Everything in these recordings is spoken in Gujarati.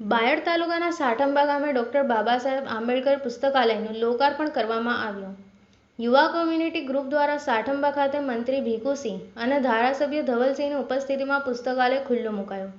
બાયડ તાલુકાના સાઠંબા ગામે ડૉક્ટર બાબા સાહેબ આંબેડકર પુસ્તકાલયનું લોકાર્પણ કરવામાં આવ્યું. યુવા કોમ્યુનિટી ગ્રુપ દ્વારા સાઠંબા ખાતે મંત્રી ભીખુસિંહ અને ધારાસભ્ય ધવલસિંહની ઉપસ્થિતિમાં પુસ્તકાલય ખુલ્લું મુકાયું.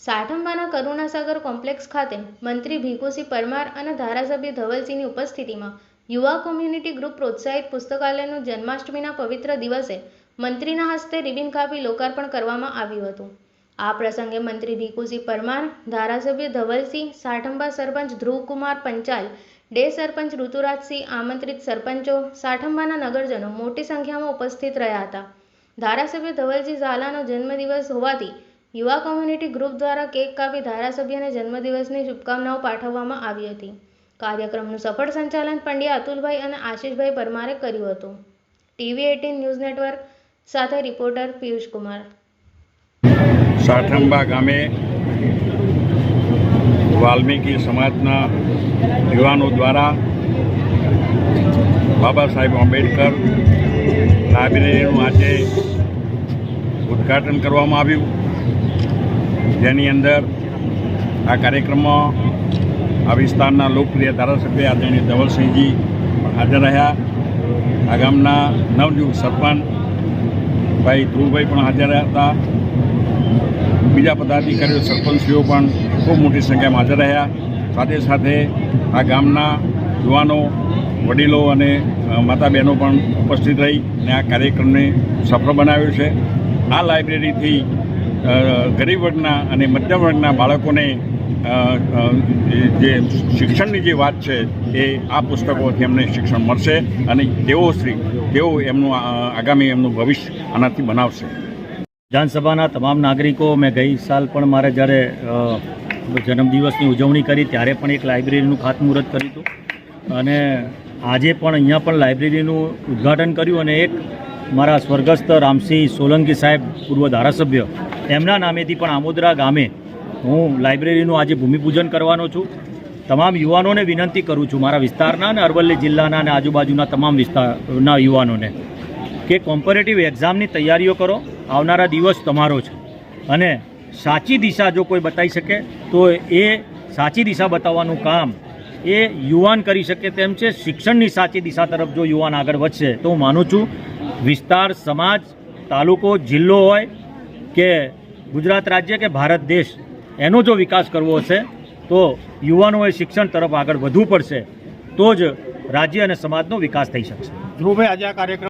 સાઠંબાના કરુણાસાગર કોમ્પ્લેક્સ ખાતે મંત્રી ભીખુસિંહ પરમાર અને ધારાસભ્ય ધવલસિંહની ઉપસ્થિતિમાં યુવા કોમ્યુનિટી ગ્રુપ પ્રોત્સાહિત પુસ્તકાલયનું જન્માષ્ટમીના પવિત્ર દિવસે મંત્રીના હસ્તે રિબિન કાપી લોકાર્પણ કરવામાં આવ્યું હતું. આ પ્રસંગે મંત્રી ભીખુસિંહ પરમાર, ધારાસભ્ય ધવલસિંહ, સાઠંબા સરપંચ ધ્રુવકુમાર પંચાલ, ડે સરપંચ ઋતુરાજસિંહ આમંત્રિત સરપંચો, સાઠંબાના નગરજનો મોટી સંખ્યામાં ઉપસ્થિત રહ્યા હતા. ધારાસભ્ય ધવલસિંહ ઝાલાનો જન્મદિવસ હોવાથી યુવા કોમ્યુનિટી ગ્રુપ દ્વારા કેક કાપી ધારાસભ્યને જન્મદિવસની શુભકામનાઓ પાઠવવામાં આવી હતી. કાર્યક્રમનું સફળ સંચાલન પંડ્યા અતુલભાઈ અને આશીષભાઈ પરમારે કર્યું હતું. ટીવી એટીન ન્યૂઝ નેટવર્ક સાથે રિપોર્ટર પિયુષ કુમાર સાઠંબા ગામે વાલ્મીકી સમાજના યુવાનો દ્વારા બાબા સાહેબ આંબેડકર લાઇબ્રેરીનું આજે ઉદ્ઘાટન કરવામાં આવ્યું. જેની અંદર આ કાર્યક્રમમાં આ વિસ્તારના લોકપ્રિય ધારાસભ્ય આદરણીય ધવલસિંહજી હાજર રહ્યા. આ ગામના નવયુગ સરપંચ ભાઈ ધ્રુવભાઈ પણ હાજર હતા. બીજા પદાધિકારીઓ, સરપંચશ્રીઓ પણ ખૂબ મોટી સંખ્યામાં હાજર રહ્યા. સાથે સાથે આ ગામના યુવાનો, વડીલો અને માતા બહેનો પણ ઉપસ્થિત રહી અને આ કાર્યક્રમને સફળ બનાવ્યો છે. આ લાઇબ્રેરીથી ગરીબ વર્ગના અને મધ્યમ વર્ગના બાળકોને જે શિક્ષણની જે વાત છે, એ આ પુસ્તકોથી એમને શિક્ષણ મળશે અને તેઓ શ્રી, તેઓ એમનું આગામી એમનું ભવિષ્ય આનાથી બનાવશે. વિધાનસભાના તમામ નાગરિકો, મેં ગઈ સાલ પણ મારે જ્યારે જન્મદિવસની ઉજવણી કરી, ત્યારે પણ એક લાઇબ્રેરીનું ખાતમુહૂર્ત કર્યું હતું. અને આજે પણ અહીંયા પણ લાઇબ્રેરીનું ઉદ્ઘાટન કર્યું અને એક મારા સ્વર્ગસ્થ રામસિંહ સોલંકી સાહેબ, પૂર્વ ધારાસભ્ય, એમના નામેથી પણ આમોદરા ગામે હું લાઇબ્રેરીનું આજે ભૂમિપૂજન કરવાનો છું. તમામ યુવાનોને વિનંતી કરું છું મારા વિસ્તારના અને અરવલ્લી જિલ્લાના અને આજુબાજુના તમામ વિસ્તારના યુવાનોને. કે કોમ્પરેટિવ એક્ઝામની તૈયારીઓ કરો. આવનારા દિવસ તમારો છે. અને સાચી દિશા જો કોઈ બતાવી શકે, તો એ સાચી દિશા બતાવવાનું કામ એ યુવાન કરી શકે તેમ છે. શિક્ષણની સાચી દિશા તરફ જો યુવાન આગળ વધશે, તો હું માનું છું વિસ્તાર, સમાજ, તાલુકો, જિલ્લો હોય કે ગુજરાત રાજ્ય કે ભારત દેશ, એનો જો વિકાસ કરવો હશે તો યુવાનોએ શિક્ષણ તરફ આગળ વધવું પડશે. તો જ રાજ્ય અને સમાજનો વિકાસ થઈ શકશે. ધ્રુવભાઈ, આજે આ કાર્યક્રમ